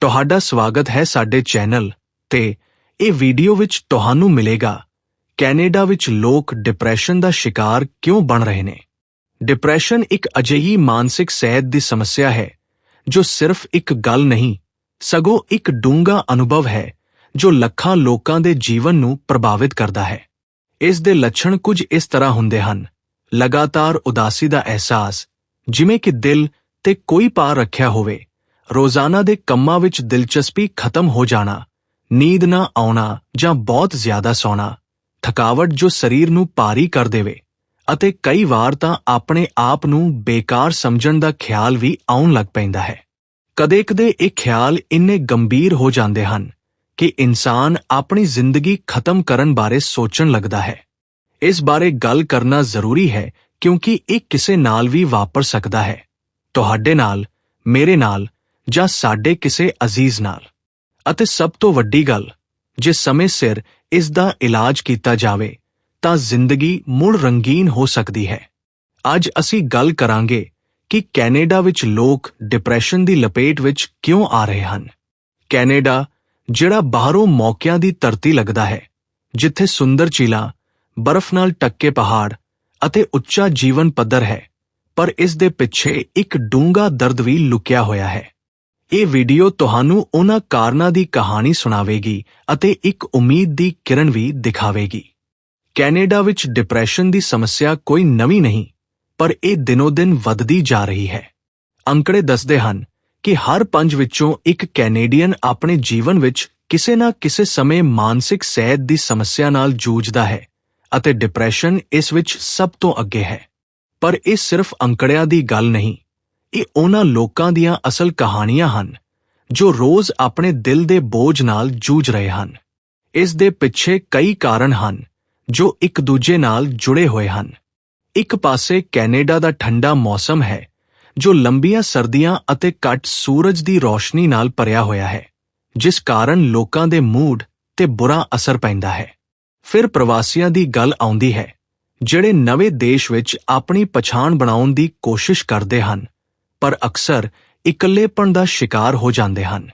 ਤੁਹਾਡਾ ਸਵਾਗਤ ਹੈ ਸਾਡੇ ਚੈਨਲ ਤੇ ਇਹ ਵੀਡੀਓ ਵਿੱਚ ਤੁਹਾਨੂੰ ਮਿਲੇਗਾ। ਕੈਨੇਡਾ ਵਿੱਚ ਲੋਕ ਡਿਪਰੈਸ਼ਨ ਦਾ ਸ਼ਿਕਾਰ ਕਿਉਂ ਬਣ ਰਹੇ ਨੇ? ਡਿਪਰੈਸ਼ਨ ਇੱਕ ਅਜਿਹੀ ਮਾਨਸਿਕ ਸਿਹਤ ਦੀ ਸਮੱਸਿਆ ਹੈ, ਜੋ ਸਿਰਫ ਇੱਕ ਗੱਲ ਨਹੀਂ, ਸਗੋਂ ਇੱਕ ਡੂੰਘਾ ਅਨੁਭਵ ਹੈ, ਜੋ ਲੱਖਾਂ ਲੋਕਾਂ ਦੇ ਜੀਵਨ ਨੂੰ ਪ੍ਰਭਾਵਿਤ ਕਰਦਾ ਹੈ। ਇਸ ਦੇ ਲੱਛਣ ਕੁਝ ਇਸ ਤਰ੍ਹਾਂ ਹੁੰਦੇ ਹਨ। ਲਗਾਤਾਰ ਉਦਾਸੀ ਦਾ ਅਹਿਸਾਸ, ਜਿਵੇਂ ਕਿ ਦਿਲ ਤੇ ਕੋਈ ਭਾਰ ਰੱਖਿਆ ਹੋਵੇ। ਰੋਜ਼ਾਨਾ ਦੇ ਕੰਮਾਂ ਵਿੱਚ ਦਿਲਚਸਪੀ ਖਤਮ ਹੋ ਜਾਣਾ, ਨੀਂਦ ਨਾ ਆਉਣਾ ਜਾਂ ਬਹੁਤ ਜ਼ਿਆਦਾ ਸੌਣਾ, ਥਕਾਵਟ ਜੋ ਸਰੀਰ ਨੂੰ ਭਾਰੀ ਕਰ ਦੇਵੇ ਅਤੇ ਕਈ ਵਾਰ ਤਾਂ ਆਪਣੇ ਆਪ ਨੂੰ ਬੇਕਾਰ ਸਮਝਣ ਦਾ ਖਿਆਲ ਵੀ ਆਉਣ ਲੱਗ ਪੈਂਦਾ ਹੈ। ਕਦੇ-ਕਦੇ ਇਹ ਖਿਆਲ ਇੰਨੇ ਗੰਭੀਰ ਹੋ ਜਾਂਦੇ ਹਨ ਕਿ ਇਨਸਾਨ ਆਪਣੀ ਜ਼ਿੰਦਗੀ ਖਤਮ ਕਰਨ ਬਾਰੇ ਸੋਚਣ ਲੱਗਦਾ ਹੈ। ਇਸ ਬਾਰੇ ਗੱਲ ਕਰਨਾ ਜ਼ਰੂਰੀ ਹੈ ਕਿਉਂਕਿ ਇਹ ਕਿਸੇ ਨਾਲ ਵੀ ਵਾਪਰ ਸਕਦਾ ਹੈ। ਤੁਹਾਡੇ ਨਾਲ, ਮੇਰੇ ਨਾਲ ਜਾਂ ਸਾਡੇ ਕਿਸੇ ਅਜ਼ੀਜ਼ ਨਾਲ। ਅਤੇ ਸਭ ਤੋਂ ਵੱਡੀ ਗੱਲ, ਜੇ ਸਮੇਂ ਸਿਰ ਇਸ ਦਾ ਇਲਾਜ ਕੀਤਾ ਜਾਵੇ, ਤਾਂ ਜ਼ਿੰਦਗੀ ਮੁੜ ਰੰਗੀਨ ਹੋ ਸਕਦੀ ਹੈ। ਅੱਜ ਅਸੀਂ ਗੱਲ ਕਰਾਂਗੇ ਕਿ ਕੈਨੇਡਾ ਵਿੱਚ ਲੋਕ ਡਿਪਰੈਸ਼ਨ ਦੀ ਲਪੇਟ ਵਿੱਚ ਕਿਉਂ ਆ ਰਹੇ ਹਨ। ਕੈਨੇਡਾ, ਜਿਹੜਾ ਬਾਹਰੋਂ ਮੌਕਿਆਂ ਦੀ ਧਰਤੀ ਲੱਗਦਾ ਹੈ, ਜਿੱਥੇ ਸੁੰਦਰ ਝੀਲਾਂ, ਬਰਫ਼ ਨਾਲ ਟੱਕੇ ਪਹਾੜ ਅਤੇ ਉੱਚਾ ਜੀਵਨ ਪੱਧਰ ਹੈ, ਪਰ ਇਸ ਦੇ ਪਿੱਛੇ ਇੱਕ ਡੂੰਘਾ ਦਰਦ ਵੀ ਲੁਕਿਆ ਹੋਇਆ ਹੈ। ਇਹ ਵੀਡੀਓ ਤੁਹਾਨੂੰ ਉਹਨਾਂ ਕਾਰਨਾਂ ਦੀ ਕਹਾਣੀ ਸੁਣਾਵੇਗੀ ਅਤੇ ਇੱਕ ਉਮੀਦ ਦੀ ਕਿਰਨ ਵੀ ਦਿਖਾਵੇਗੀ। ਕੈਨੇਡਾ ਵਿੱਚ ਡਿਪਰੈਸ਼ਨ ਦੀ ਸਮੱਸਿਆ ਕੋਈ ਨਵੀਂ ਨਹੀਂ, ਪਰ ਇਹ ਦਿਨੋ-ਦਿਨ ਵੱਧਦੀ ਜਾ ਰਹੀ ਹੈ। ਅੰਕੜੇ ਦੱਸਦੇ ਹਨ ਕਿ ਹਰ ਪੰਜ ਵਿੱਚੋਂ ਇੱਕ ਕੈਨੇਡੀਅਨ ਆਪਣੇ ਜੀਵਨ ਵਿੱਚ ਕਿਸੇ ਨਾ ਕਿਸੇ ਸਮੇਂ ਮਾਨਸਿਕ ਸਿਹਤ ਦੀ ਸਮੱਸਿਆ ਨਾਲ ਜੂਝਦਾ ਹੈ ਅਤੇ ਡਿਪਰੈਸ਼ਨ ਇਸ ਵਿੱਚ ਸਭ ਤੋਂ ਅੱਗੇ ਹੈ। ਪਰ ਇਹ ਸਿਰਫ ਅੰਕੜਿਆਂ ਦੀ ਗੱਲ ਨਹੀਂ ਇਹ ਉਹਨਾਂ ਲੋਕਾਂ ਦੀਆਂ ਅਸਲ ਕਹਾਣੀਆਂ ਹਨ, ਜੋ ਰੋਜ਼ ਆਪਣੇ ਦਿਲ ਦੇ ਬੋਝ ਨਾਲ ਜੂਝ ਰਹੇ ਹਨ। ਇਸ ਦੇ ਪਿੱਛੇ ਕਈ ਕਾਰਨ ਹਨ, ਜੋ ਇੱਕ ਦੂਜੇ ਨਾਲ ਜੁੜੇ ਹੋਏ ਹਨ। ਇੱਕ ਪਾਸੇ ਕੈਨੇਡਾ ਦਾ ਠੰਡਾ ਮੌਸਮ ਹੈ, ਜੋ ਲੰਬੀਆਂ ਸਰਦੀਆਂ ਅਤੇ ਘੱਟ ਸੂਰਜ ਦੀ ਰੋਸ਼ਨੀ ਨਾਲ ਭਰਿਆ ਹੋਇਆ ਹੈ, ਜਿਸ ਕਾਰਨ ਲੋਕਾਂ ਦੇ ਮੂਡ ਤੇ ਬੁਰਾ ਅਸਰ ਪੈਂਦਾ ਹੈ। ਫਿਰ ਪ੍ਰਵਾਸੀਆਂ ਦੀ ਗੱਲ ਆਉਂਦੀ ਹੈ, ਜਿਹੜੇ ਨਵੇਂ ਦੇਸ਼ ਵਿੱਚ ਆਪਣੀ ਪਛਾਣ ਬਣਾਉਣ ਦੀ ਕੋਸ਼ਿਸ਼ ਕਰਦੇ ਹਨ ਪਰ ਅਕਸਰ ਇਕੱਲੇਪਣ ਦਾ ਸ਼ਿਕਾਰ ਹੋ ਜਾਂਦੇ ਹਨ।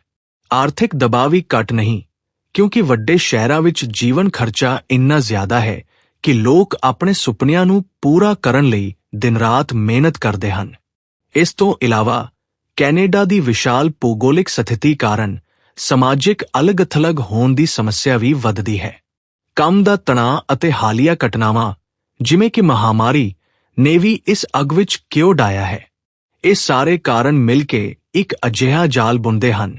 ਆਰਥਿਕ ਦਬਾਅ ਵੀ ਘੱਟ ਨਹੀਂ, ਕਿਉਂਕਿ ਵੱਡੇ ਸ਼ਹਿਰਾਂ ਵਿੱਚ ਜੀਵਨ ਖਰਚਾ ਇੰਨਾ ਜ਼ਿਆਦਾ ਹੈ ਕਿ ਲੋਕ ਆਪਣੇ ਸੁਪਨਿਆਂ ਨੂੰ ਪੂਰਾ ਕਰਨ ਲਈ ਦਿਨ-ਰਾਤ ਮਿਹਨਤ ਕਰਦੇ ਹਨ। ਇਸ ਤੋਂ ਇਲਾਵਾ ਕੈਨੇਡਾ ਦੀ ਵਿਸ਼ਾਲ ਭੂਗੋਲਿਕ ਸਥਿਤੀ ਕਾਰਨ ਸਮਾਜਿਕ ਅਲੱਗ-ਥਲੱਗ ਹੋਣ ਦੀ ਸਮੱਸਿਆ ਵੀ ਵੱਧਦੀ ਹੈ। ਕੰਮ ਦਾ ਤਣਾਅ ਅਤੇ ਹਾਲੀਆ ਘਟਨਾਵਾਂ, ਜਿਵੇਂ ਕਿ ਮਹਾਮਾਰੀ, ਨੇ ਵੀ ਇਸ ਅਗ ਵਿੱਚ ਕਿਉਂ ਡਾਇਆ ਹੈ? ਇਹ ਸਾਰੇ ਕਾਰਨ ਮਿਲ ਕੇ ਇੱਕ ਅਜਿਹਾ ਜਾਲ ਬੁਣਦੇ ਹਨ,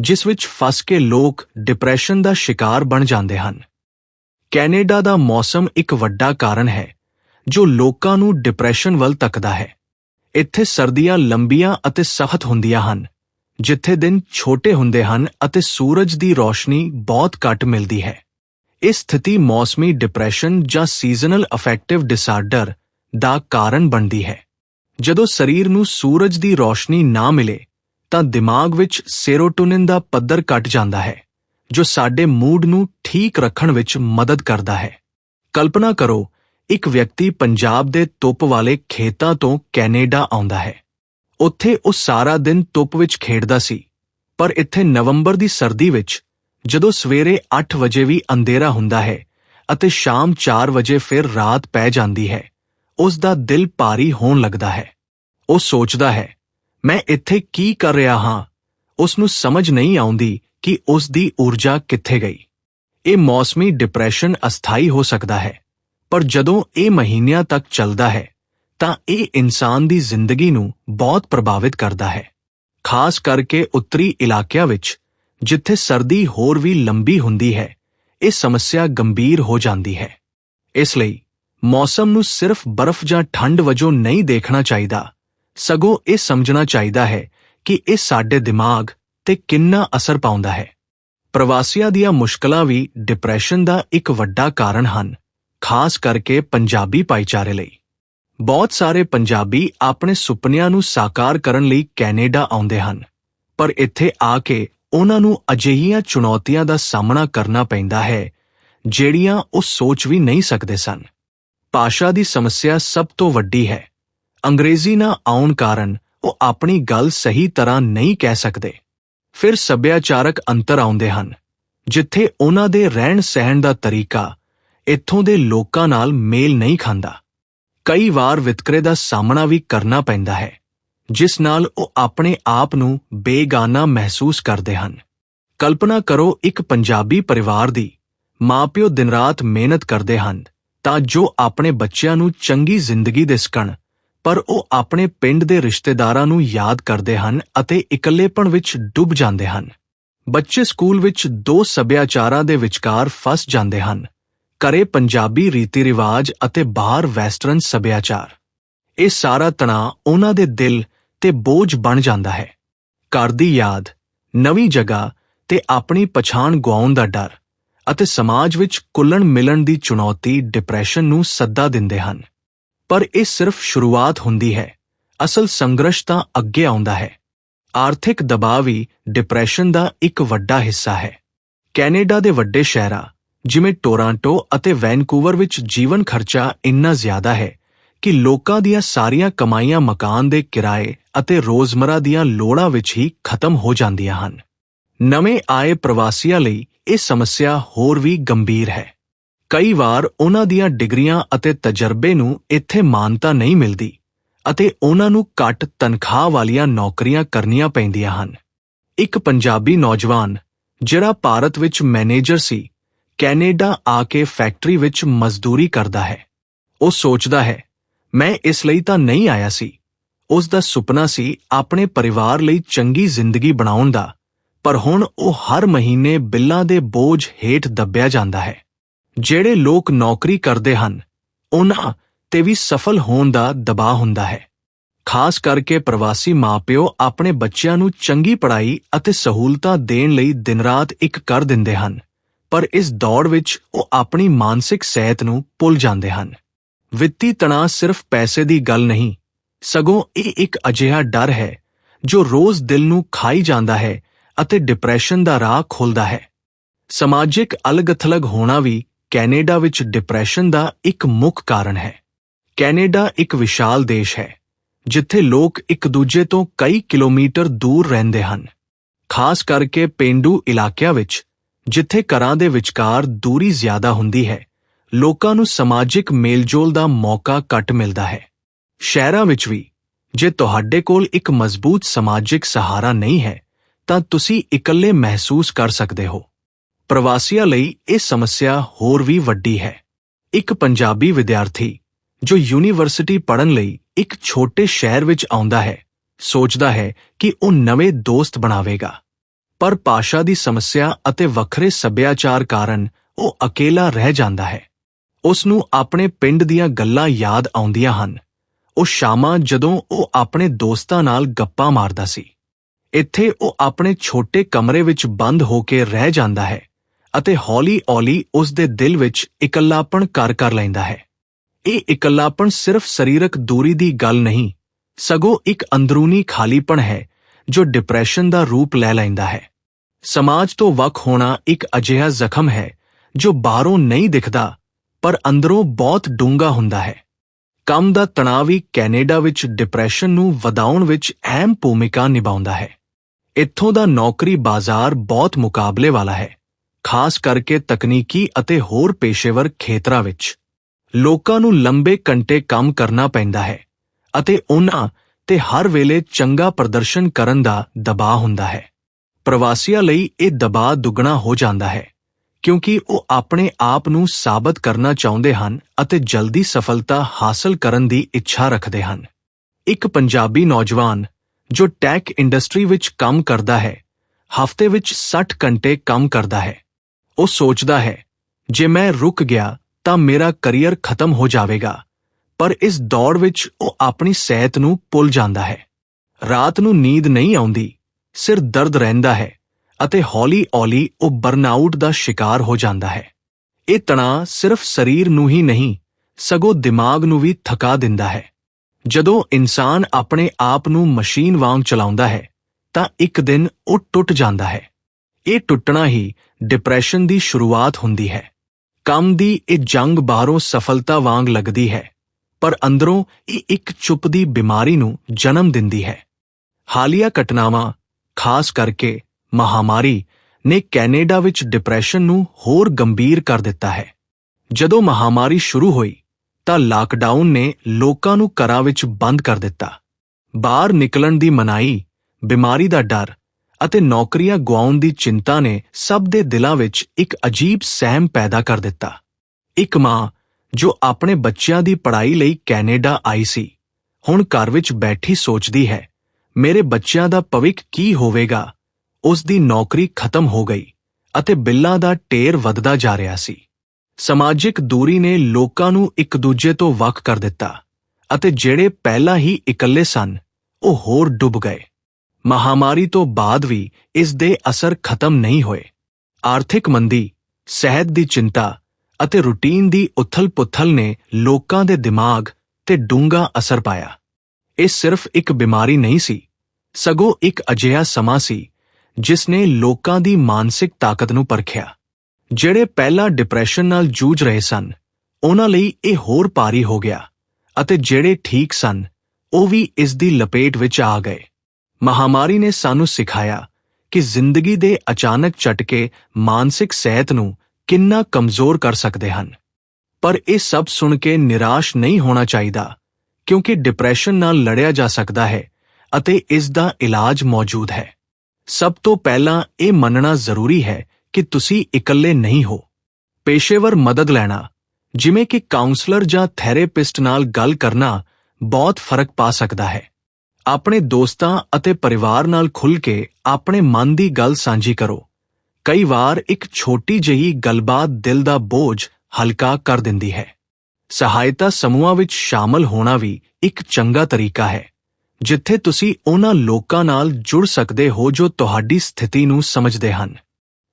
ਜਿਸ ਵਿੱਚ ਫਸ ਕੇ ਲੋਕ ਡਿਪਰੈਸ਼ਨ ਦਾ ਸ਼ਿਕਾਰ ਬਣ ਜਾਂਦੇ ਹਨ। ਕੈਨੇਡਾ ਦਾ ਮੌਸਮ ਇੱਕ ਵੱਡਾ ਕਾਰਨ ਹੈ, ਜੋ ਲੋਕਾਂ ਨੂੰ ਡਿਪਰੈਸ਼ਨ ਵੱਲ ਤੱਕਦਾ ਹੈ। ਇੱਥੇ ਸਰਦੀਆਂ ਲੰਬੀਆਂ ਅਤੇ ਸਖਤ ਹੁੰਦੀਆਂ ਹਨ, ਜਿੱਥੇ ਦਿਨ ਛੋਟੇ ਹੁੰਦੇ ਹਨ ਅਤੇ ਸੂਰਜ ਦੀ ਰੋਸ਼ਨੀ ਬਹੁਤ ਘੱਟ ਮਿਲਦੀ ਹੈ। ਇਹ ਸਥਿਤੀ ਮੌਸਮੀ ਡਿਪਰੈਸ਼ਨ ਜਾਂ ਸੀਜ਼ਨਲ ਅਫੈਕਟਿਵ ਡਿਸਾਰਡਰ ਦਾ ਕਾਰਨ ਬਣਦੀ ਹੈ। ਜਦੋਂ ਸਰੀਰ ਨੂੰ ਸੂਰਜ ਦੀ ਰੋਸ਼ਨੀ ਨਾ ਮਿਲੇ, ਤਾਂ ਦਿਮਾਗ ਵਿੱਚ ਸੇਰੋਟੋਨਿਨ ਦਾ ਪੱਧਰ ਘਟ ਜਾਂਦਾ ਹੈ, ਜੋ ਸਾਡੇ ਮੂਡ ਨੂੰ ਠੀਕ ਰੱਖਣ ਵਿੱਚ ਮਦਦ ਕਰਦਾ ਹੈ। ਕਲਪਨਾ ਕਰੋ, ਇੱਕ ਵਿਅਕਤੀ ਪੰਜਾਬ ਦੇ ਧੁੱਪ ਵਾਲੇ ਖੇਤਾਂ ਤੋਂ ਕੈਨੇਡਾ ਆਉਂਦਾ ਹੈ। ਉੱਥੇ ਉਹ ਸਾਰਾ ਦਿਨ ਧੁੱਪ ਵਿੱਚ ਖੇਡਦਾ ਸੀ, ਪਰ ਇੱਥੇ ਨਵੰਬਰ ਦੀ ਸਰਦੀ ਵਿੱਚ, ਜਦੋਂ ਸਵੇਰੇ 8 ਵਜੇ ਵੀ ਅੰਧੇਰਾ ਹੁੰਦਾ ਹੈ ਅਤੇ ਸ਼ਾਮ 4 ਵਜੇ ਫਿਰ ਰਾਤ ਪੈ ਜਾਂਦੀ ਹੈ ਉਸ ਦਾ ਦਿਲ ਭਾਰੀ ਹੋਣ ਲੱਗਦਾ ਹੈ। ਉਹ ਸੋਚਦਾ ਹੈ, ਮੈਂ ਇੱਥੇ ਕੀ ਕਰ ਰਿਹਾ ਹਾਂ? ਉਸ ਨੂੰ ਸਮਝ ਨਹੀਂ ਆਉਂਦੀ ਕਿ ਉਸ ਦੀ ਊਰਜਾ ਕਿੱਥੇ ਗਈ। ਇਹ ਮੌਸਮੀ ਡਿਪਰੈਸ਼ਨ ਅਸਥਾਈ ਹੋ ਸਕਦਾ ਹੈ, ਪਰ ਜਦੋਂ ਇਹ ਮਹੀਨਿਆਂ ਤੱਕ ਚੱਲਦਾ ਹੈ, ਤਾਂ ਇਹ ਇਨਸਾਨ ਦੀ ਜ਼ਿੰਦਗੀ ਨੂੰ ਬਹੁਤ ਪ੍ਰਭਾਵਿਤ ਕਰਦਾ ਹੈ। ਖਾਸ ਕਰਕੇ ਉੱਤਰੀ ਇਲਾਕਿਆਂ ਵਿੱਚ, ਜਿੱਥੇ ਸਰਦੀ ਹੋਰ ਵੀ ਲੰਬੀ ਹੁੰਦੀ ਹੈ, ਇਹ ਸਮੱਸਿਆ ਗੰਭੀਰ ਹੋ ਜਾਂਦੀ ਹੈ। ਇਸ ਲਈ ਮੌਸਮ ਨੂੰ ਸਿਰਫ ਬਰਫ਼ ਜਾਂ ਠੰਡ ਵਜੋਂ ਨਹੀਂ ਦੇਖਣਾ ਚਾਹੀਦਾ। ਸਗੋਂ ਇਹ ਸਮਝਣਾ ਚਾਹੀਦਾ ਹੈ ਕਿ ਇਹ ਸਾਡੇ ਦਿਮਾਗ ਤੇ ਕਿੰਨਾ ਅਸਰ ਪਾਉਂਦਾ ਹੈ। ਪ੍ਰਵਾਸੀਆਂ ਦੀਆਂ ਮੁਸ਼ਕਲਾਂ ਵੀ ਡਿਪਰੈਸ਼ਨ ਦਾ ਇੱਕ ਵੱਡਾ ਕਾਰਨ ਹਨ, ਖਾਸ ਕਰਕੇ ਪੰਜਾਬੀ ਭਾਈਚਾਰੇ ਲਈ। ਬਹੁਤ ਸਾਰੇ ਪੰਜਾਬੀ ਆਪਣੇ ਸੁਪਨਿਆਂ ਨੂੰ ਸਾਕਾਰ ਕਰਨ ਲਈ ਕੈਨੇਡਾ ਆਉਂਦੇ ਹਨ, ਪਰ ਇੱਥੇ ਆ ਕੇ ਉਹਨਾਂ ਨੂੰ ਅਜਿਹੀਆਂ ਚੁਣੌਤੀਆਂ ਦਾ ਸਾਹਮਣਾ ਕਰਨਾ ਪੈਂਦਾ ਹੈ, ਜਿਹੜੀਆਂ ਉਹ ਸੋਚ ਵੀ ਨਹੀਂ ਸਕਦੇ ਸਨ। ਭਾਸ਼ਾ ਦੀ ਸਮੱਸਿਆ ਸਭ ਤੋਂ ਵੱਡੀ ਹੈ। ਅੰਗਰੇਜ਼ੀ ਨਾ ਆਉਣ ਕਾਰਨ ਉਹ ਆਪਣੀ ਗੱਲ ਸਹੀ ਤਰ੍ਹਾਂ ਨਹੀਂ ਕਹਿ ਸਕਦੇ। ਫਿਰ ਸੱਭਿਆਚਾਰਕ ਅੰਤਰ ਆਉਂਦੇ ਹਨ, ਜਿੱਥੇ ਉਹਨਾਂ ਦੇ ਰਹਿਣ ਸਹਿਣ ਦਾ ਤਰੀਕਾ ਇੱਥੋਂ ਦੇ ਲੋਕਾਂ ਨਾਲ ਮੇਲ ਨਹੀਂ ਖਾਂਦਾ। ਕਈ ਵਾਰ ਵਿਤਕਰੇ ਦਾ ਸਾਹਮਣਾ ਵੀ ਕਰਨਾ ਪੈਂਦਾ ਹੈ, ਜਿਸ ਨਾਲ ਉਹ ਆਪਣੇ ਆਪ ਨੂੰ ਬੇਗਾਨਾ ਮਹਿਸੂਸ ਕਰਦੇ ਹਨ। ਕਲਪਨਾ ਕਰੋ ਇੱਕ ਪੰਜਾਬੀ ਪਰਿਵਾਰ ਦੀ ਮਾਪਿਓ ਦਿਨ-ਰਾਤ ਮਿਹਨਤ ਕਰਦੇ ਹਨ ਤਾਂ ਜੋ ਆਪਣੇ ਬੱਚਿਆਂ ਨੂੰ ਚੰਗੀ ਜ਼ਿੰਦਗੀ ਦੇ ਸਕਣ, ਪਰ ਉਹ ਆਪਣੇ ਪਿੰਡ ਦੇ ਰਿਸ਼ਤੇਦਾਰਾਂ ਨੂੰ ਯਾਦ ਕਰਦੇ ਹਨ ਅਤੇ ਇਕੱਲੇਪਣ ਵਿੱਚ ਡੁੱਬ ਜਾਂਦੇ ਹਨ। ਬੱਚੇ ਸਕੂਲ ਵਿੱਚ ਦੋ ਸੱਭਿਆਚਾਰਾਂ ਦੇ ਵਿਚਕਾਰ ਫਸ ਜਾਂਦੇ ਹਨ ਕਰੇ ਪੰਜਾਬੀ ਰੀਤੀ ਰਿਵਾਜ ਅਤੇ ਬਾਹਰ ਵੈਸਟਰਨ ਸੱਭਿਆਚਾਰ। ਇਹ ਸਾਰਾ ਤਣਾਅ ਉਹਨਾਂ ਦੇ ਦਿਲ ਤੇ ਬੋਝ ਬਣ ਜਾਂਦਾ ਹੈ। ਘਰ ਦੀ ਯਾਦ, ਨਵੀਂ ਜਗ੍ਹਾ ਤੇ ਆਪਣੀ ਪਛਾਣ ਗਵਾਉਣ ਦਾ ਡਰ। ਅਤੇ ਸਮਾਜ ਵਿੱਚ ਕੁੱਲਣ ਮਿਲਣ ਦੀ ਚੁਣੌਤੀ ਡਿਪਰੈਸ਼ਨ ਨੂੰ ਸੱਦਾ ਦਿੰਦੇ ਹਨ। ਪਰ ਇਹ ਸਿਰਫ ਸ਼ੁਰੂਆਤ ਹੁੰਦੀ ਹੈ। ਅਸਲ ਸੰਘਰਸ਼ ਤਾਂ ਅੱਗੇ ਆਉਂਦਾ ਹੈ। ਆਰਥਿਕ ਦਬਾਅ ਵੀ ਡਿਪਰੈਸ਼ਨ ਦਾ ਇੱਕ ਵੱਡਾ ਹਿੱਸਾ ਹੈ। ਕੈਨੇਡਾ ਦੇ ਵੱਡੇ ਸ਼ਹਿਰਾਂ, ਜਿਵੇਂ ਟੋਰਾਂਟੋ ਅਤੇ ਵੈਨਕੂਵਰ ਵਿੱਚ ਜੀਵਨ ਖਰਚਾ ਇੰਨਾ ਜ਼ਿਆਦਾ ਹੈ ਕਿ ਲੋਕਾਂ ਦੀਆਂ ਸਾਰੀਆਂ ਕਮਾਈਆਂ ਮਕਾਨ ਦੇ ਕਿਰਾਏ ਅਤੇ ਰੋਜ਼ਮਰਾ ਦੀਆਂ ਲੋੜਾਂ ਵਿੱਚ ਹੀ ਖਤਮ ਹੋ ਜਾਂਦੀਆਂ ਹਨ। ਨਵੇਂ ਆਏ ਪ੍ਰਵਾਸੀਆਂ ਲਈ ਇਹ ਸਮੱਸਿਆ ਹੋਰ ਵੀ ਗੰਭੀਰ ਹੈ। ਕਈ ਵਾਰ ਉਹਨਾਂ ਦੀਆਂ ਡਿਗਰੀਆਂ ਅਤੇ ਤਜਰਬੇ ਨੂੰ ਇੱਥੇ ਮਾਨਤਾ ਨਹੀਂ ਮਿਲਦੀ ਅਤੇ ਉਹਨਾਂ ਨੂੰ ਘੱਟ ਤਨਖਾਹ ਵਾਲੀਆਂ ਨੌਕਰੀਆਂ ਕਰਨੀਆਂ ਪੈਂਦੀਆਂ ਹਨ। ਇੱਕ ਪੰਜਾਬੀ ਨੌਜਵਾਨ, ਜਿਹੜਾ ਭਾਰਤ ਵਿੱਚ ਮੈਨੇਜਰ ਸੀ, ਕੈਨੇਡਾ ਆ ਕੇ ਫੈਕਟਰੀ ਵਿੱਚ ਮਜ਼ਦੂਰੀ ਕਰਦਾ ਹੈ। ਉਹ ਸੋਚਦਾ ਹੈ, ਮੈਂ ਇਸ ਲਈ ਤਾਂ ਨਹੀਂ ਆਇਆ ਸੀ। ਉਸ ਦਾ ਸੁਪਨਾ ਸੀ ਆਪਣੇ ਪਰਿਵਾਰ ਲਈ ਚੰਗੀ ਜ਼ਿੰਦਗੀ ਬਣਾਉਣ ਦਾ। ਪਰ ਹੁਣ ਉਹ ਹਰ ਮਹੀਨੇ ਬਿੱਲਾਂ ਦੇ ਬੋਝ ਹੇਠ ਦੱਬਿਆ ਜਾਂਦਾ ਹੈ। ਜਿਹੜੇ ਲੋਕ ਨੌਕਰੀ ਕਰਦੇ ਹਨ, ਉਹਨਾਂ ਤੇ ਵੀ ਸਫਲ ਹੋਣ ਦਾ ਦਬਾਅ ਹੁੰਦਾ ਹੈ। ਖਾਸ ਕਰਕੇ ਪ੍ਰਵਾਸੀ ਮਾਪਿਓ ਆਪਣੇ ਬੱਚਿਆਂ ਨੂੰ ਚੰਗੀ ਪੜ੍ਹਾਈ ਅਤੇ ਸਹੂਲਤਾਂ ਦੇਣ ਲਈ ਦਿਨ-ਰਾਤ ਇੱਕ ਕਰ ਦਿੰਦੇ ਹਨ, ਪਰ ਇਸ ਦੌੜ ਵਿੱਚ ਉਹ ਆਪਣੀ ਮਾਨਸਿਕ ਸਿਹਤ ਨੂੰ ਭੁੱਲ ਜਾਂਦੇ ਹਨ। ਵਿੱਤੀ ਤਣਾਅ ਸਿਰਫ ਪੈਸੇ ਦੀ ਗੱਲ ਨਹੀਂ, ਸਗੋਂ ਇਹ ਇੱਕ ਅਜਿਹਾ ਡਰ ਹੈ ਜੋ ਰੋਜ਼ ਦਿਲ ਨੂੰ ਖਾਈ ਜਾਂਦਾ ਹੈ ਅਤੇ ਡਿਪਰੈਸ਼ਨ ਦਾ ਰਾਹ ਖੋਲਦਾ ਹੈ। ਸਮਾਜਿਕ ਅਲਗ-ਥਲਗ ਹੋਣਾ ਵੀ ਕੈਨੇਡਾ ਵਿੱਚ ਡਿਪਰੈਸ਼ਨ ਦਾ ਇੱਕ ਮੁੱਖ ਕਾਰਨ ਹੈ। ਕੈਨੇਡਾ ਇੱਕ ਵਿਸ਼ਾਲ ਦੇਸ਼ ਹੈ, ਜਿੱਥੇ ਲੋਕ ਇੱਕ ਦੂਜੇ ਤੋਂ ਕਈ ਕਿਲੋਮੀਟਰ ਦੂਰ ਰਹਿੰਦੇ ਹਨ। ਖਾਸ ਕਰਕੇ ਪਿੰਡੂ ਇਲਾਕਿਆਂ ਵਿੱਚ, ਜਿੱਥੇ ਘਰਾਂ ਦੇ ਵਿਚਕਾਰ ਦੂਰੀ ਜ਼ਿਆਦਾ ਹੁੰਦੀ ਹੈ, ਲੋਕਾਂ ਨੂੰ ਸਮਾਜਿਕ ਮੇਲਜੋਲ ਦਾ ਮੌਕਾ ਘੱਟ ਮਿਲਦਾ ਹੈ। ਸ਼ਹਿਰਾਂ ਵਿੱਚ ਵੀ, ਜੇ ਤੁਹਾਡੇ ਕੋਲ ਇੱਕ ਮਜ਼ਬੂਤ ਸਮਾਜਿਕ ਸਹਾਰਾ ਨਹੀਂ ਹੈ ਤਾਂ ਤੁਸੀਂ ਇਕੱਲੇ ਮਹਿਸੂਸ ਕਰ ਸਕਦੇ ਹੋ। ਪ੍ਰਵਾਸੀਆਂ ਲਈ ਇਹ ਸਮੱਸਿਆ ਹੋਰ ਵੀ ਵੱਡੀ ਹੈ। ਇੱਕ ਪੰਜਾਬੀ ਵਿਦਿਆਰਥੀ ਜੋ ਯੂਨੀਵਰਸਿਟੀ ਪੜ੍ਹਨ ਲਈ ਇੱਕ ਛੋਟੇ ਸ਼ਹਿਰ ਵਿੱਚ ਆਉਂਦਾ ਹੈ, ਸੋਚਦਾ ਹੈ ਕਿ ਉਹ ਨਵੇਂ ਦੋਸਤ ਬਣਾਵੇਗਾ। ਪਰ ਭਾਸ਼ਾ ਦੀ ਸਮੱਸਿਆ ਅਤੇ ਵੱਖਰੇ ਸੱਭਿਆਚਾਰ ਕਾਰਨ ਉਹ ਇਕੱਲਾ ਰਹਿ ਜਾਂਦਾ ਹੈ। ਉਸ ਨੂੰ ਆਪਣੇ ਪਿੰਡ ਦੀਆਂ ਗੱਲਾਂ ਯਾਦ ਆਉਂਦੀਆਂ ਹਨ। ਉਹ ਸ਼ਾਮਾਂ ਜਦੋਂ ਉਹ ਆਪਣੇ ਦੋਸਤਾਂ ਨਾਲ ਗੱਪਾਂ ਮਾਰਦਾ ਸੀ। ਇੱਥੇ ਉਹ ਆਪਣੇ ਛੋਟੇ ਕਮਰੇ ਵਿੱਚ ਬੰਦ ਹੋ ਕੇ ਰਹਿ ਜਾਂਦਾ ਹੈ ਅਤੇ ਹੌਲੀ-ਹੌਲੀ ਉਸ ਦੇ ਦਿਲ ਵਿੱਚ ਇਕੱਲਾਪਣ ਕਰ ਕਰ ਲੈਂਦਾ ਹੈ। ਇਹ ਇਕੱਲਾਪਣ ਸਿਰਫ ਸਰੀਰਕ ਦੂਰੀ ਦੀ ਗੱਲ ਨਹੀਂ, ਸਗੋਂ ਇੱਕ ਅੰਦਰੂਨੀ ਖਾਲੀਪਣ ਹੈ ਜੋ ਡਿਪਰੈਸ਼ਨ ਦਾ ਰੂਪ ਲੈ ਲੈਂਦਾ ਹੈ। ਸਮਾਜ ਤੋਂ ਵੱਖ ਹੋਣਾ ਇੱਕ ਅਜਿਹਾ ਜ਼ਖਮ ਹੈ ਜੋ ਬਾਹਰੋਂ ਨਹੀਂ ਦਿਖਦਾ, ਪਰ ਅੰਦਰੋਂ ਬਹੁਤ ਡੂੰਘਾ ਹੁੰਦਾ ਹੈ। ਕੰਮ ਦਾ ਤਣਾਅ ਵੀ ਕੈਨੇਡਾ ਵਿੱਚ ਡਿਪਰੈਸ਼ਨ ਨੂੰ ਵਧਾਉਣ ਵਿੱਚ ਅਹਿਮ ਭੂਮਿਕਾ ਨਿਭਾਉਂਦਾ ਹੈ। ਇੱਥੋਂ ਦਾ ਨੌਕਰੀ ਬਾਜ਼ਾਰ ਬਹੁਤ ਮੁਕਾਬਲੇ ਵਾਲਾ ਹੈ, ਖਾਸ ਕਰਕੇ ਤਕਨੀਕੀ ਅਤੇ ਹੋਰ ਪੇਸ਼ੇਵਰ ਖੇਤਰਾਂ ਵਿੱਚ। ਲੋਕਾਂ ਨੂੰ ਲੰਬੇ ਘੰਟੇ ਕੰਮ ਕਰਨਾ ਪੈਂਦਾ ਹੈ ਅਤੇ ਉਹਨਾਂ ਤੇ ਹਰ ਵੇਲੇ ਚੰਗਾ ਪ੍ਰਦਰਸ਼ਨ ਕਰਨ ਦਾ ਦਬਾਅ ਹੁੰਦਾ ਹੈ। ਪ੍ਰਵਾਸੀਆਂ ਲਈ ਇਹ ਦਬਾਅ ਦੁੱਗਣਾ ਹੋ ਜਾਂਦਾ ਹੈ, ਕਿਉਂਕਿ ਉਹ ਆਪਣੇ ਆਪ ਨੂੰ ਸਾਬਤ ਕਰਨਾ ਚਾਹੁੰਦੇ ਹਨ ਅਤੇ ਜਲਦੀ ਸਫਲਤਾ ਹਾਸਲ ਕਰਨ ਦੀ ਇੱਛਾ ਰੱਖਦੇ ਹਨ। ਇੱਕ ਪੰਜਾਬੀ ਨੌਜਵਾਨ ਜੋ ਟੈਕ ਇੰਡਸਟਰੀ ਵਿੱਚ ਕੰਮ ਕਰਦਾ ਹੈ, ਹਫ਼ਤੇ ਵਿੱਚ 60 ਘੰਟੇ ਕੰਮ ਕਰਦਾ ਹੈ। ਉਹ ਸੋਚਦਾ ਹੈ, ਜੇ ਮੈਂ ਰੁਕ ਗਿਆ ਤਾਂ ਮੇਰਾ ਕੈਰੀਅਰ ਖਤਮ ਹੋ ਜਾਵੇਗਾ, ਪਰ ਇਸ ਦੌੜ ਵਿੱਚ ਉਹ ਆਪਣੀ ਸਿਹਤ ਨੂੰ ਭੁੱਲ ਜਾਂਦਾ ਹੈ। ਰਾਤ ਨੂੰ ਨੀਂਦ ਨਹੀਂ ਆਉਂਦੀ, ਸਿਰ ਦਰਦ ਰਹਿੰਦਾ ਹੈ ਅਤੇ ਹੌਲੀ-ਹੌਲੀ ਉਹ ਬਰਨਆਊਟ ਦਾ ਸ਼ਿਕਾਰ ਹੋ ਜਾਂਦਾ ਹੈ। ਇਹ ਤਣਾਅ ਸਿਰਫ ਸਰੀਰ ਨੂੰ ਹੀ ਨਹੀਂ, ਸਗੋਂ ਦਿਮਾਗ ਨੂੰ ਵੀ ਥਕਾ ਦਿੰਦਾ ਹੈ। ਜਦੋਂ ਇਨਸਾਨ ਆਪਣੇ ਆਪ ਨੂੰ ਮਸ਼ੀਨ ਵਾਂਗ ਚਲਾਉਂਦਾ ਹੈ, ਤਾਂ ਇੱਕ ਦਿਨ ਉਹ ਟੁੱਟ ਜਾਂਦਾ ਹੈ। ਇਹ ਟੁੱਟਣਾ ਹੀ ਡਿਪਰੈਸ਼ਨ ਦੀ ਸ਼ੁਰੂਆਤ ਹੁੰਦੀ ਹੈ। ਕੰਮ ਦੀ ਇਹ ਜੰਗ ਬਾਹਰੋਂ ਸਫਲਤਾ ਵਾਂਗ ਲੱਗਦੀ ਹੈ, ਪਰ ਅੰਦਰੋਂ ਇਹ ਇੱਕ ਚੁੱਪਦੀ ਬਿਮਾਰੀ ਨੂੰ ਜਨਮ ਦਿੰਦੀ ਹੈ। ਹਾਲੀਆ ਘਟਨਾਵਾਂ, ਖਾਸ ਕਰਕੇ ਮਹਾਮਾਰੀ, ਨੇ ਕੈਨੇਡਾ ਵਿੱਚ ਡਿਪਰੈਸ਼ਨ ਨੂੰ ਹੋਰ ਗੰਭੀਰ ਕਰ ਦਿੱਤਾ ਹੈ। ਜਦੋਂ ਮਹਾਮਾਰੀ ਸ਼ੁਰੂ ਹੋਈ ਤਾਂ ਲਾਕਡਾਊਨ ਨੇ ਲੋਕਾਂ ਨੂੰ ਘਰਾਂ ਵਿੱਚ ਬੰਦ ਕਰ ਦਿੱਤਾ। ਬਾਹਰ ਨਿਕਲਣ ਦੀ ਮਨਾਹੀ, ਬਿਮਾਰੀ ਦਾ ਡਰ ਅਤੇ ਨੌਕਰੀਆਂ ਗਵਾਉਣ ਦੀ ਚਿੰਤਾ ਨੇ ਸਭ ਦੇ ਦਿਲਾਂ ਵਿੱਚ ਇੱਕ ਅਜੀਬ ਸਹਿਮ ਪੈਦਾ ਕਰ ਦਿੱਤਾ। ਇੱਕ ਮਾਂ ਜੋ ਆਪਣੇ ਬੱਚਿਆਂ ਦੀ ਪੜ੍ਹਾਈ ਲਈ ਕੈਨੇਡਾ ਆਈ ਸੀ, ਹੁਣ ਘਰ ਵਿੱਚ ਬੈਠੀ ਸੋਚਦੀ ਹੈ, ਮੇਰੇ ਬੱਚਿਆਂ ਦਾ ਭਵਿੱਖ ਕੀ ਹੋਵੇਗਾ? ਉਸ ਦੀ ਨੌਕਰੀ ਖਤਮ ਹੋ ਗਈ ਅਤੇ ਬਿੱਲਾਂ ਦਾ ਢੇਰ ਵੱਧਦਾ ਜਾ ਰਿਹਾ ਸੀ। ਸਮਾਜਿਕ ਦੂਰੀ ਨੇ ਲੋਕਾਂ ਨੂੰ ਇੱਕ ਦੂਜੇ ਤੋਂ ਵੱਖ ਕਰ ਦਿੱਤਾ ਅਤੇ ਜਿਹੜੇ ਪਹਿਲਾਂ ਹੀ ਇਕੱਲੇ ਸਨ, ਉਹ ਹੋਰ ਡੁੱਬ ਗਏ। ਮਹਾਮਾਰੀ ਤੋਂ ਬਾਅਦ ਵੀ ਇਸ ਦੇ ਅਸਰ ਖਤਮ ਨਹੀਂ ਹੋਏ। ਆਰਥਿਕ ਮੰਦੀ, ਸਿਹਤ ਦੀ ਚਿੰਤਾ ਅਤੇ ਰੁਟੀਨ ਦੀ ਉਥਲ-ਪੁਥਲ ਨੇ ਲੋਕਾਂ ਦੇ ਦਿਮਾਗ ਤੇ ਡੂੰਘਾ ਅਸਰ ਪਾਇਆ। ਇਹ ਸਿਰਫ ਇੱਕ ਬਿਮਾਰੀ ਨਹੀਂ ਸੀ, ਸਗੋਂ ਇੱਕ ਅਜਿਹਾ ਸਮਾਂ ਸੀ, ਜਿਸ ਨੇ ਲੋਕਾਂ ਦੀ ਮਾਨਸਿਕ ਤਾਕਤ ਨੂੰ ਪਰਖਿਆ। ਜਿਹੜੇ ਪਹਿਲਾਂ ਡਿਪਰੈਸ਼ਨ ਨਾਲ ਜੂਝ ਰਹੇ ਸਨ, ਉਹਨਾਂ ਲਈ ਇਹ ਹੋਰ ਭਾਰੀ ਹੋ ਗਿਆ ਅਤੇ ਜਿਹੜੇ ਠੀਕ ਸਨ, ਉਹ ਵੀ ਇਸ ਦੀ ਲਪੇਟ ਵਿੱਚ ਆ ਗਏ। ਮਹਾਮਾਰੀ ਨੇ ਸਾਨੂੰ ਸਿਖਾਇਆ ਕਿ ਜ਼ਿੰਦਗੀ ਦੇ ਅਚਾਨਕ ਝਟਕੇ ਮਾਨਸਿਕ ਸਿਹਤ ਨੂੰ ਕਿੰਨਾ ਕਮਜ਼ੋਰ ਕਰ ਸਕਦੇ ਹਨ। ਪਰ ਇਹ ਸਭ ਸੁਣ ਕੇ ਨਿਰਾਸ਼ ਨਹੀਂ ਹੋਣਾ ਚਾਹੀਦਾ, ਕਿਉਂਕਿ ਡਿਪਰੈਸ਼ਨ ਨਾਲ ਲੜਿਆ ਜਾ ਸਕਦਾ ਹੈ ਅਤੇ ਇਸ ਦਾ ਇਲਾਜ ਮੌਜੂਦ ਹੈ। ਸਭ ਤੋਂ ਪਹਿਲਾਂ ਇਹ ਮੰਨਣਾ ਜ਼ਰੂਰੀ ਹੈ ਕਿ ਤੁਸੀਂ ਇਕੱਲੇ ਨਹੀਂ ਹੋ। ਪੇਸ਼ੇਵਰ ਮਦਦ ਲੈਣਾ, ਜਿਵੇਂ ਕਿ ਕਾਉਂਸਲਰ ਜਾਂ ਥੈਰੇਪਿਸਟ ਨਾਲ ਗੱਲ ਕਰਨਾ, ਬਹੁਤ ਫ਼ਰਕ ਪਾ ਸਕਦਾ ਹੈ। ਆਪਣੇ ਦੋਸਤਾਂ ਅਤੇ ਪਰਿਵਾਰ ਨਾਲ ਖੁੱਲ੍ਹ ਕੇ ਆਪਣੇ ਮਨ ਦੀ ਗੱਲ ਸਾਂਝੀ ਕਰੋ। ਕਈ ਵਾਰ ਇੱਕ ਛੋਟੀ ਜਿਹੀ ਗੱਲਬਾਤ ਦਿਲ ਦਾ ਬੋਝ ਹਲਕਾ ਕਰ ਦਿੰਦੀ ਹੈ। ਸਹਾਇਤਾ ਸਮੂਹਾਂ ਵਿੱਚ ਸ਼ਾਮਲ ਹੋਣਾ ਵੀ ਇੱਕ ਚੰਗਾ ਤਰੀਕਾ ਹੈ, ਜਿੱਥੇ ਤੁਸੀਂ ਉਹਨਾਂ ਲੋਕਾਂ ਨਾਲ ਜੁੜ ਸਕਦੇ ਹੋ ਜੋ ਤੁਹਾਡੀ ਸਥਿਤੀ ਨੂੰ ਸਮਝਦੇ ਹਨ।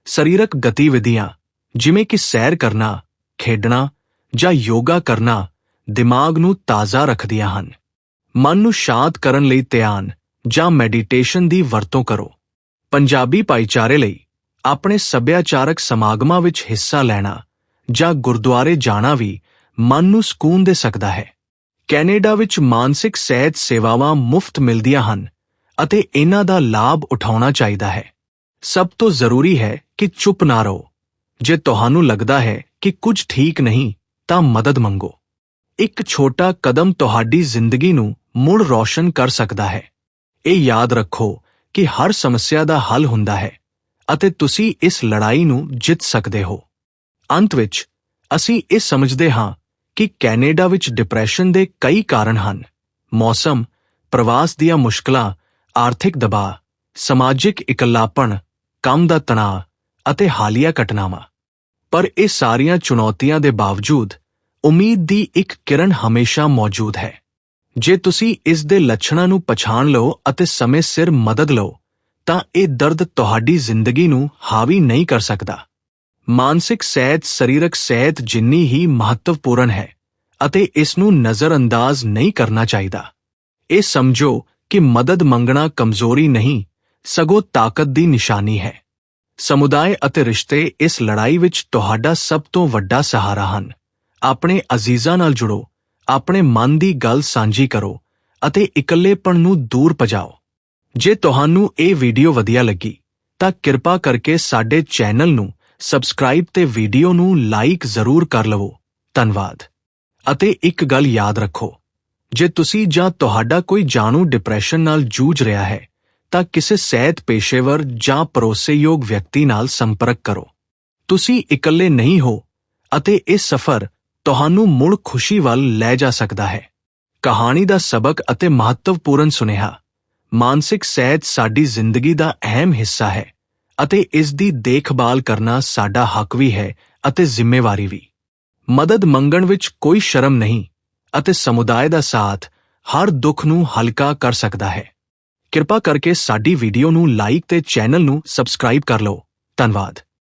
ਸਰੀਰਕ ਗਤੀਵਿਧੀਆਂ, ਜਿਵੇਂ ਕਿ ਸੈਰ ਕਰਨਾ, ਖੇਡਣਾ ਜਾਂ ਯੋਗਾ ਕਰਨਾ, ਦਿਮਾਗ ਨੂੰ ਤਾਜ਼ਾ ਰੱਖਦੀਆਂ ਹਨ। ਮਨ ਨੂੰ ਸ਼ਾਂਤ ਕਰਨ ਲਈ ਧਿਆਨ ਜਾਂ ਮੈਡੀਟੇਸ਼ਨ ਦੀ ਵਰਤੋਂ ਕਰੋ। ਪੰਜਾਬੀ ਭਾਈਚਾਰੇ ਲਈ ਆਪਣੇ ਸੱਭਿਆਚਾਰਕ ਸਮਾਗਮਾਂ ਵਿੱਚ ਹਿੱਸਾ ਲੈਣਾ ਜਾਂ ਗੁਰਦੁਆਰੇ ਜਾਣਾ ਵੀ ਮਨ ਨੂੰ ਸਕੂਨ ਦੇ ਸਕਦਾ ਹੈ। ਕੈਨੇਡਾ ਵਿੱਚ ਮਾਨਸਿਕ ਸਿਹਤ ਸੇਵਾਵਾਂ ਮੁਫਤ ਮਿਲਦੀਆਂ ਹਨ ਅਤੇ ਇਹਨਾਂ ਦਾ ਲਾਭ ਉਠਾਉਣਾ ਚਾਹੀਦਾ ਹੈ। ਸਭ ਤੋਂ ਜ਼ਰੂਰੀ ਹੈ ਕਿ ਚੁੱਪ ਨਾ ਰਹੋ। ਜੇ ਤੁਹਾਨੂੰ ਲੱਗਦਾ ਹੈ ਕਿ ਕੁਝ ਠੀਕ ਨਹੀਂ, ਤਾਂ ਮਦਦ ਮੰਗੋ। ਇੱਕ ਛੋਟਾ ਕਦਮ ਤੁਹਾਡੀ ਜ਼ਿੰਦਗੀ ਨੂੰ ਮੁੜ ਰੌਸ਼ਨ ਕਰ ਸਕਦਾ ਹੈ। ਇਹ ਯਾਦ ਰੱਖੋ ਕਿ ਹਰ ਸਮੱਸਿਆ ਦਾ ਹੱਲ ਹੁੰਦਾ ਹੈ ਅਤੇ ਤੁਸੀਂ ਇਸ ਲੜਾਈ ਨੂੰ ਜਿੱਤ ਸਕਦੇ ਹੋ। ਅੰਤ ਵਿੱਚ, ਅਸੀਂ ਇਹ ਸਮਝਦੇ ਹਾਂ ਕਿ ਕੈਨੇਡਾ ਵਿੱਚ ਡਿਪਰੈਸ਼ਨ ਦੇ ਕਈ ਕਾਰਨ ਹਨ। ਮੌਸਮ, ਪ੍ਰਵਾਸ ਦੀਆਂ ਮੁਸ਼ਕਲਾਂ, ਆਰਥਿਕ ਦਬਾਅ, ਸਮਾਜਿਕ ਇਕੱਲਾਪਣ ਕੰਮ ਦਾ ਤਣਾਅ ਅਤੇ ਹਾਲੀਆ ਘਟਨਾਵਾਂ। ਪਰ ਇਹ ਸਾਰੀਆਂ ਚੁਣੌਤੀਆਂ ਦੇ ਬਾਵਜੂਦ ਉਮੀਦ ਦੀ ਇੱਕ ਕਿਰਨ ਹਮੇਸ਼ਾ ਮੌਜੂਦ ਹੈ। ਜੇ ਤੁਸੀਂ ਇਸ ਦੇ ਲੱਛਣਾਂ ਨੂੰ ਪਛਾਣ ਲਓ ਅਤੇ ਸਮੇਂ ਸਿਰ ਮਦਦ ਲਓ, ਤਾਂ ਇਹ ਦਰਦ ਤੁਹਾਡੀ ਜ਼ਿੰਦਗੀ ਨੂੰ ਹਾਵੀ ਨਹੀਂ ਕਰ ਸਕਦਾ। ਮਾਨਸਿਕ ਸਿਹਤ ਸਰੀਰਕ ਸਿਹਤ ਜਿੰਨੀ ਹੀ ਮਹੱਤਵਪੂਰਨ ਹੈ ਅਤੇ ਇਸ ਨੂੰ ਨਜ਼ਰਅੰਦਾਜ਼ ਨਹੀਂ ਕਰਨਾ ਚਾਹੀਦਾ। ਇਹ ਸਮਝੋ ਕਿ ਮਦਦ ਮੰਗਣਾ ਕਮਜ਼ੋਰੀ ਨਹੀਂ ਸਗੋਂ ਤਾਕਤ ਦੀ ਨਿਸ਼ਾਨੀ ਹੈ। ਸਮੁਦਾਇ ਅਤੇ ਰਿਸ਼ਤੇ ਇਸ ਲੜਾਈ ਵਿੱਚ ਤੁਹਾਡਾ ਸਭ ਤੋਂ ਵੱਡਾ ਸਹਾਰਾ ਹਨ। ਆਪਣੇ ਅਜ਼ੀਜ਼ਾਂ ਨਾਲ ਜੁੜੋ, ਆਪਣੇ ਮਨ ਦੀ ਗੱਲ ਸਾਂਝੀ ਕਰੋ ਅਤੇ ਇਕੱਲੇਪਣ ਨੂੰ ਦੂਰ ਭਜਾਓ। ਜੇ ਤੁਹਾਨੂੰ ਇਹ ਵੀਡੀਓ ਵਧੀਆ ਲੱਗੀ, ਤਾਂ ਕਿਰਪਾ ਕਰਕੇ ਸਾਡੇ ਚੈਨਲ ਨੂੰ ਸਬਸਕ੍ਰਾਈਬ ਤੇ ਵੀਡੀਓ ਨੂੰ ਲਾਈਕ ਜ਼ਰੂਰ ਕਰ ਲਵੋ। ਧੰਨਵਾਦ। ਅਤੇ ਇੱਕ ਗੱਲ ਯਾਦ ਰੱਖੋ, ਜੇ ਤੁਸੀਂ ਜਾਂ ਤੁਹਾਡਾ ਕੋਈ ਜਾਣੂ ਡਿਪਰੈਸ਼ਨ ਨਾਲ ਜੂਝ ਰਿਹਾ ਹੈ ਤਾਂ ਕਿਸੇ ਸਿਹਤ ਪੇਸ਼ੇਵਰ ਜਾਂ ਭਰੋਸੇਯੋਗ ਵਿਅਕਤੀ ਨਾਲ ਸੰਪਰਕ ਕਰੋ। ਤੁਸੀਂ ਇਕੱਲੇ ਨਹੀਂ ਹੋ ਅਤੇ ਇਹ ਸਫ਼ਰ ਤੁਹਾਨੂੰ ਮੁੜ ਖੁਸ਼ੀ ਵੱਲ ਲੈ ਜਾ ਸਕਦਾ ਹੈ। ਕਹਾਣੀ ਦਾ ਸਬਕ ਅਤੇ ਮਹੱਤਵਪੂਰਨ ਸੁਨੇਹਾ ਮਾਨਸਿਕ ਸਿਹਤ ਸਾਡੀ ਜ਼ਿੰਦਗੀ ਦਾ ਅਹਿਮ ਹਿੱਸਾ ਹੈ ਅਤੇ ਇਸ ਦੀ ਦੇਖਭਾਲ ਕਰਨਾ ਸਾਡਾ ਹੱਕ ਵੀ ਹੈ ਅਤੇ ਜ਼ਿੰਮੇਵਾਰੀ ਵੀ। ਮਦਦ ਮੰਗਣ ਵਿੱਚ ਕੋਈ ਸ਼ਰਮ ਨਹੀਂ ਅਤੇ ਸਮੁਦਾਇ ਦਾ ਸਾਥ ਹਰ ਦੁੱਖ ਨੂੰ ਹਲਕਾ ਕਰ ਸਕਦਾ ਹੈ। ਕਿਰਪਾ ਕਰਕੇ ਸਾਡੀ ਵੀਡੀਓ ਨੂੰ ਲਾਈਕ ਤੇ ਚੈਨਲ ਨੂੰ ਸਬਸਕ੍ਰਾਈਬ ਕਰ ਲਓ। ਧੰਨਵਾਦ।